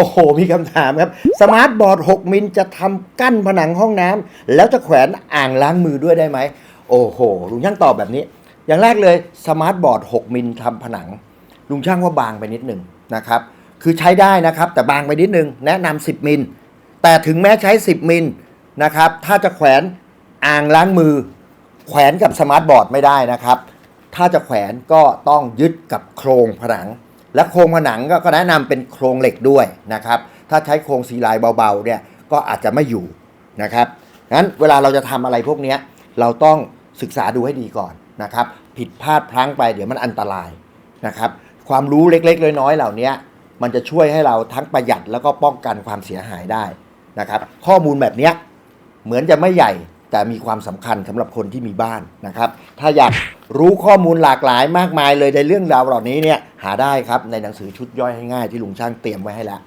โอ้โห มีคำถามครับ สมาร์ทบอร์ด 6 มิลจะทำกั้นผนังห้องน้ำแล้วจะแขวนอ่างล้างมือด้วยได้ไหม โอ้โห ลุงช่างตอบแบบนี้ อย่างแรกเลยสมาร์ทบอร์ด 6 มิลทำผนัง ลุงช่างว่าบางไปนิดหนึ่งนะครับ คือใช้ได้นะครับ แต่บางไปนิดหนึ่งแนะนำ10 มิล แต่ถึงแม้ใช้ 10 มิลนะครับ ถ้าจะแขวนอ่างล้างมือ แขวนกับสมาร์ทบอร์ดไม่ได้นะครับ ถ้าจะแขวนก็ต้องยึดกับโครงผนัง และโครงผนังก็แนะนำเป็นโครงเหล็กด้วยนะครับ ถ้าใช้โครงสีลายเบาๆเนี่ยก็อาจจะไม่อยู่นะครับงั้นเวลาเราจะทำอะไรพวกนี้เราต้องศึกษาดูให้ดีก่อนนะครับ ผิดพลาดพลั้งไปเดี๋ยวมันอันตรายนะครับ ความรู้เล็กๆน้อยๆเหล่านี้มันจะช่วยให้เราทั้งประหยัดแล้วก็ป้องกันความเสียหายได้นะครับ ข้อมูลแบบเนี้ยเหมือนจะไม่ใหญ่ แต่มีความสำคัญสำหรับคนที่มีบ้านนะครับ ถ้าอยากรู้ข้อมูลหลากหลายมากมายเลยในเรื่องราวเหล่านี้เนี่ยหาได้ครับในหนังสือชุดย่อยให้ง่ายที่ลุงช่างเตรียมไว้ให้แล้ว